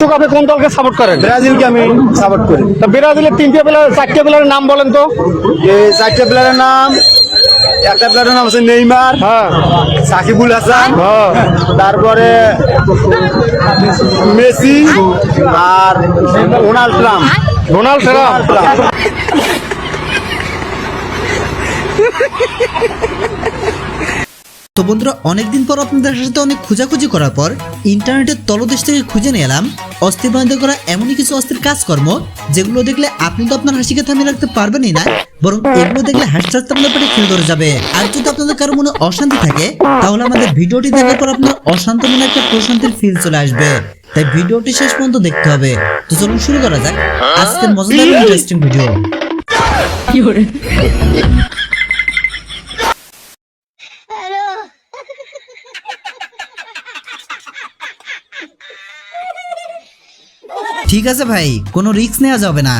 বিশ্বকাপে কোন দলকে সাপোর্ট করেন? ব্রাজিলকে আমি সাপোর্ট করি। তা ব্রাজিলের তিনটে প্লেয়ার চারটে প্লেয়ারের নাম বলেন তো। এই চারটে প্লেয়ারের নাম একটা প্লেয়ারের নাম আছে নেইমার হ্যাঁ। সাকিবুল হাসান হ্যাঁ। তারপরে মেসি আর ডোনাল্ড ট্রাম্প। Donald Trump. তো বন্ধুরা, অনেকদিন পর আপনাদের সাথে অনেক খোঁজাখুঁজি করার পর ইন্টারনেটের তলদেশ থেকে খুঁজে নিয়ে এলাম, অস্থির বাণিজ্য করা এমনই কিছু অস্থির কাজকর্ম, যেগুলো দেখলে আপনি তো আপনার হাসিকে থামিয়ে রাখতে পারবেনই না, বরং এগুলো দেখলে হাসতে আপনাদের পেটে খেলে ধরে যাবে। আর যদি আপনাদের কারও মনে অশান্তি থাকে, তাহলে আমাদের ভিডিওটি দেখার পর আপনার অশান্ত মনে একটা প্রশান্তির ফিল চলে আসবে। তাই ভিডিওটি শেষ পর্যন্ত দেখতে হবে। তো চলুন শুরু করা যাক। আজকের মজাদার ইন্টারেস্টিং ভিডিও ঠিক আছে ভাই কোনো রিস্ক নেওয়া যাবে না।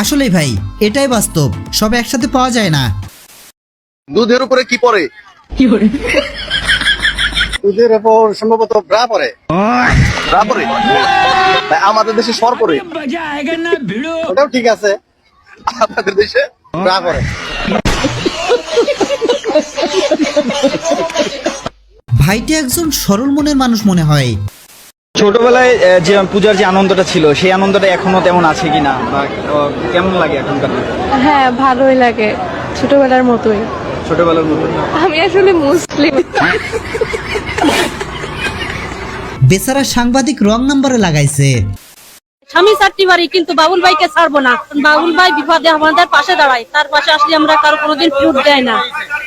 আসলে ভাই এটাই বাস্তব সব একসাথে পাওয়া যায় না। দুধের উপরে কি পড়ে? কি পড়ে? দুধের উপর সম্ভবত ব্রা পরে রা পড়ে? তাই আমাদের দেশে সর পড়ে। ওটাও ঠিক আছে। আমাদের দেশে ভাইটি একজন সরল মনের মানুষ মনে হয়। ছোটবেলায় যে পূজার যে আনন্দটা ছিল সেই আনন্দটা এখনও তেমন আছে কিনা? বা কেমন লাগে এখনকার হ্যাঁ ভালোই লাগে। ছোটবেলার মতোই। ছোটবেলার মতো আমি আসলে মুসলিম। বেচারা সাংবাদিক রং নাম্বারে লাগাইছে। স্বামী চারটি বাড়ি কিন্তু বাবুল ভাইকে ছাড়বো না। বাবুল ভাই বিপদে আমাদের পাশে দাঁড়ায় তার পাশে আসলে আমরা কারও কোনোদিন ফিরত দেয় না।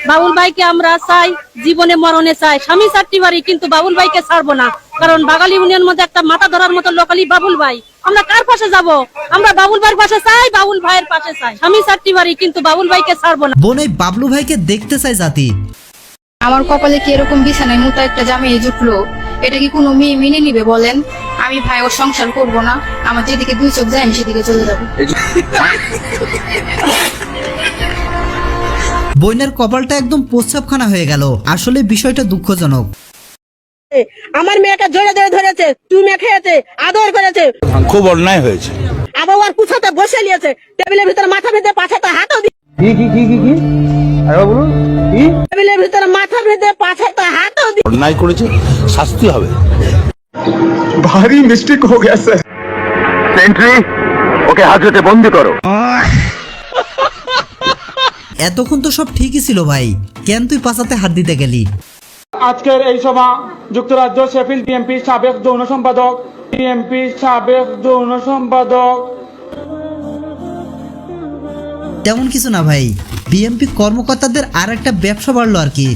বাবুল ভাইকে আমরা চাই জীবনে মরণে চাই। স্বামী চারটি বাড়ি কিন্তু বাবুল ভাইকে ছাড়বো না। কারণ বাগালি ইউনিয়ন মধ্যে একটা মাথা ধরার মতো লোকালি বাবুল ভাই। আমরা কার পাশে যাব? আমরা বাবুল ভাইয়ের পাশে চাই বাবুল ভাইয়ের পাশে চাই। স্বামী চারটি বাড়ি কিন্তু বাবুল ভাইকে ছাড়বো না। বোন এই বাবলু ভাইকে দেখতে চাই জাতি। আমার কপালে কি এরকম বিছানায় মোটা একটা জামাই জুটলো? এটা কি কোনো মেয়ে মেনে নিবে বলেন? আমি ভাই ও সংসার করব না। আমার যেদিকে দুই চোখ যায় আমি সেদিকে চলে যাব। বইনের কপালটা একদম প্রস্রাবখানা হয়ে গেল। আসলে বিষয়টা দুঃখজনক। আমার মেয়েটা জোরে ধরে ধরেছে তুমি খেয়েছে আদর করেছে। খুব অন্যায় হয়েছে। আবার কুছাতে বসে নিয়েছে। টেবিলের ভিতরে মাথা বেঁধে পাছাতে হাতও দিয়ে কি কি কি কি কি? আরেকবার বলুন কি? টেবিলের ভিতরে মাথা বেঁধে পাছাতে হাতও দিয়ে অন্যায় করেছে শাস্তি হবে। ভারী মিস্টেক হো গয়া স্যার সেন্ট্রি ওকে হাজতে বন্দি করো। এতক্ষণ তো সব ঠিকই ছিল ভাই। কেন তুই পাশাতে হাত দিতে গেলি? আজকের এই সভা যুক্তরাজ্য শেফিল বিএনপির সাবেক যৌন সম্পাদক বিএনপির সাবেক যৌন সম্পাদক। তেমন কিছু না ভাই বিএমপি কর্মকর্তাদের আর একটা ব্যবসা বাড়লো আর কি।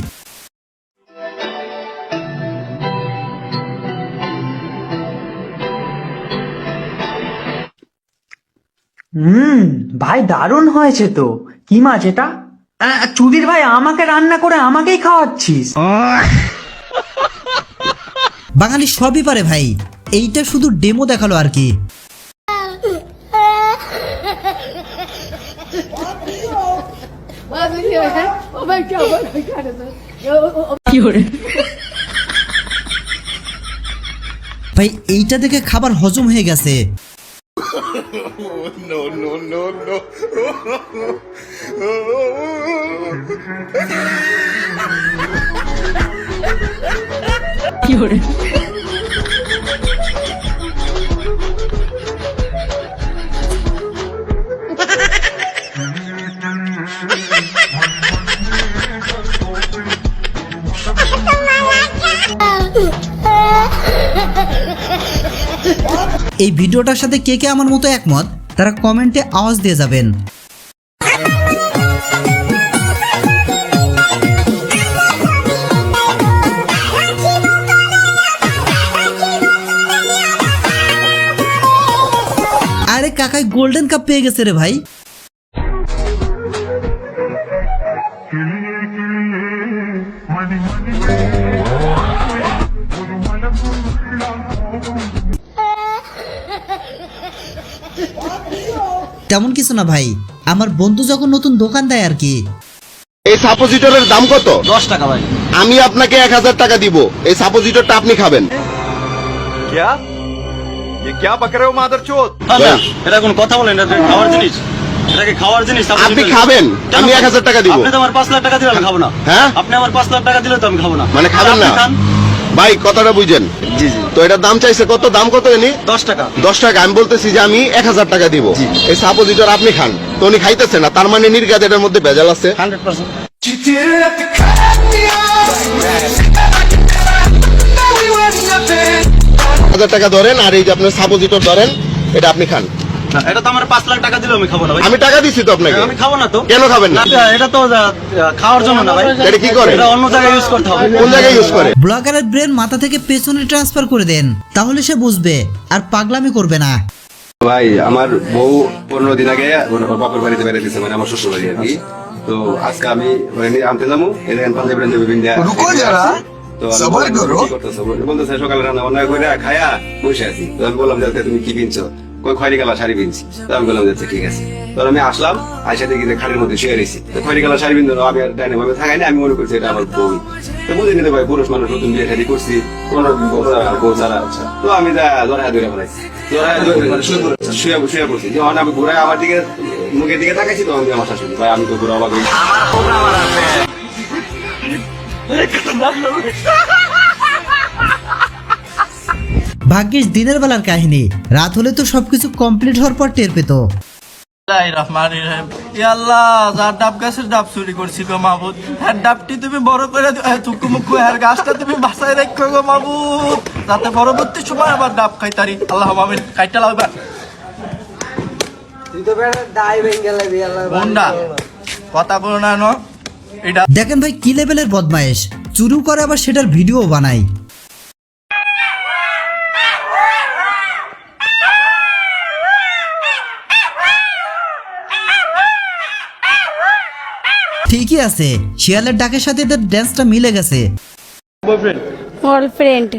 হুম ভাই দারুণ হয়েছে তো। কি মাছ এটা? চুদির ভাই আমাকে রান্না করে আমাকেই খাওয়াচ্ছিস। বাঙালি সবই পারে ভাই এইটা শুধু ডেমো দেখাল আর কি। ভাই এইটা দেখে খাবার হজম হয়ে গেছে। এই ভিডিওটার সাথে কে কে আমার মতো একমত, তারা কমেন্টে আওয়াজ দিয়ে যাবেন। আরে কাকায় গোল্ডেন কাপ পেয়ে গেছে রে ভাই। তেমন কিছু না ভাই আমার বন্ধু যখন নতুন দোকান দেয় আর কি এই সাপোজিটরের দাম কত দশ টাকা ভাই আমি আপনাকে এক হাজার টাকা দিব এই সাপোজিটরটা আপনি খাবেন क्या ये क्या बक रहे हो मादर चोत এটা কোন কথা বলেন এটা খাওয়ার জিনিস এটাকে খাওয়ার জিনিস আপনি খাবেন আমি এক হাজার টাকা দিব আপনি তো আমার পাঁচ লাখ টাকা দিলে আমি খাবো না হ্যাঁ আপনি আমার পাঁচ লাখ টাকা দিলে তো আমি খাবো না মানে খাবেন না আপনি খান। ভাই কথাটা বুঝেন। জি জি। তো এটার দাম চাইছে কত? দাম কত এনি? দশ টাকা। দশ টাকা। আমি বলতেছি যে আমি এক হাজার টাকা দিব। এই সাপোজিটর আপনি খান। তো উনি খাইতেছে না তার মানে নির্গাত এটার মধ্যে ভেজাল আছে। হান্ড্রেড হাজার টাকা ধরেন আর এই যে আপনার সাপোজিটর ধরেন এটা আপনি খান। এটা তো আমার পাঁচ লাখ টাকা দিলে আমি খাব না ভাই। আমি টাকা দিছি তো আপনাকে। আমি খাব না তো। কেন খাবেন না? এটা- এটা তো খাওয়ার জন্য না ভাই। এটা কি করে? এটা অন্য জায়গায় ইউজ করতে হবে। কোন জায়গায় ইউজ করে? ব্লগারের ব্রেন মাথা থেকে পেছনে ট্রান্সফার করে দেন তাহলে সে বুঝবে আর পাগলামি করবে না। ভাই আমার বউ পনেরো দিন আগে বাপের বাড়িতে বেড়াইতেছে মানে আমার শ্বশুর বাড়ি আর কি। তো আজকে আমি আনতে যাব পাঞ্জাবি বিন্দা সকালে রান্না বান্না করে খায়া বসে আছি। তো আমি বললাম যে তুমি কি কিনছো? কই খয়রি কালা শাড়ি কিনছি তো আমি বললাম যে আচ্ছা, ঠিক আছে। তো আমি আসলাম আইসা দেখি যে খাড়ির মধ্যে শুয়ে রয়েছি। তো খয়রি কালা শাড়ি বিন্দু আমি আর ডাইনে ভাবে থাকাই না আমি মনে করছি এটা আমার বউ। তো বুঝে নিতে ভাই পুরুষ মানুষ নতুন বিয়ে শাড়ি করছি কোন বউ ছাড়া তো আমি যা জোড়া ধরে ফেলাইছি জোড়া ধরে মানে শুয়ে শুয়ে শুয়ে পড়ছি। যখন আমি ঘুরাই আমার দিকে মুখের দিকে তাকাইছি তখন দিয়ে আমার শাশুড়ি ভাই আমি তো ঘুরে অবাক হয়েছি ভাগ্যিস দিনের বেলার কাহিনী। রাত হলে তো সবকিছু কমপ্লিট হওয়ার পর টের পেত। আল্লাহ যার ডাব গাছের ডাব চুরি করছি গো হ্যাঁ ডাবটি তুমি বড় করে মুকু হ্যাঁ গাছটা তুমি বাসায় রাখো গো যাতে পরবর্তী সময় আবার ডাব খাই তারি। আল্লাহ মামিন কাইটা লাগাবা বন্ডা কথা বলো না এটা দেখেন ভাই কি লেভেলের বদমায়েশ। চুরু করে আবার সেটার ভিডিও বানায়। ঠিকই আছে শিয়ালের ডাকের সাথে এদের ড্যান্সটা মিলে গেছে। গার্লফ্রেন্ড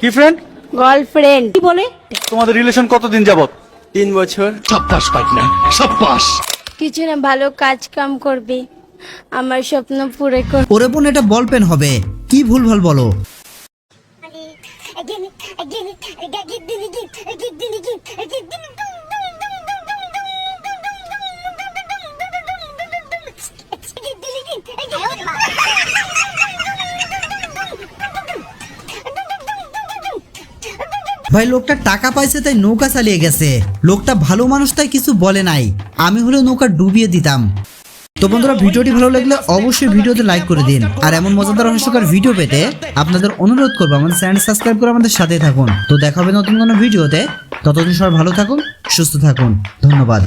কি ফ্রেন্ড গার্লফ্রেন্ড কি বলে? তোমাদের রিলেশন কতদিন যাবত তিন বছর। সব পাস পাই না সব পাস। কিছু না ভালো কাজ কাম করবে। আমার স্বপ্ন পুরে কর। ওরে বোন এটা বল পেন হবে। কি ভুল ভালো বলো ভাই, লোকটা টাকা পাইছে তাই নৌকা চালিয়ে গেছে। লোকটা ভালো মানুষ তাই কিছু বলে নাই। আমি হলে নৌকা ডুবিয়ে দিতাম। তো বন্ধুরা, ভিডিওটি ভালো লাগলে অবশ্যই ভিডিওতে লাইক করে দিন। আর এমন মজাদার হাস্যকর ভিডিও পেতে আপনাদের অনুরোধ করব আমাদের চ্যানেল সাবস্ক্রাইব করে আমাদের সাথে থাকুন। তো দেখা হবে নতুন কোনো ভিডিওতে ততদিন সবাই ভালো থাকুন, সুস্থ থাকুন। ধন্যবাদ।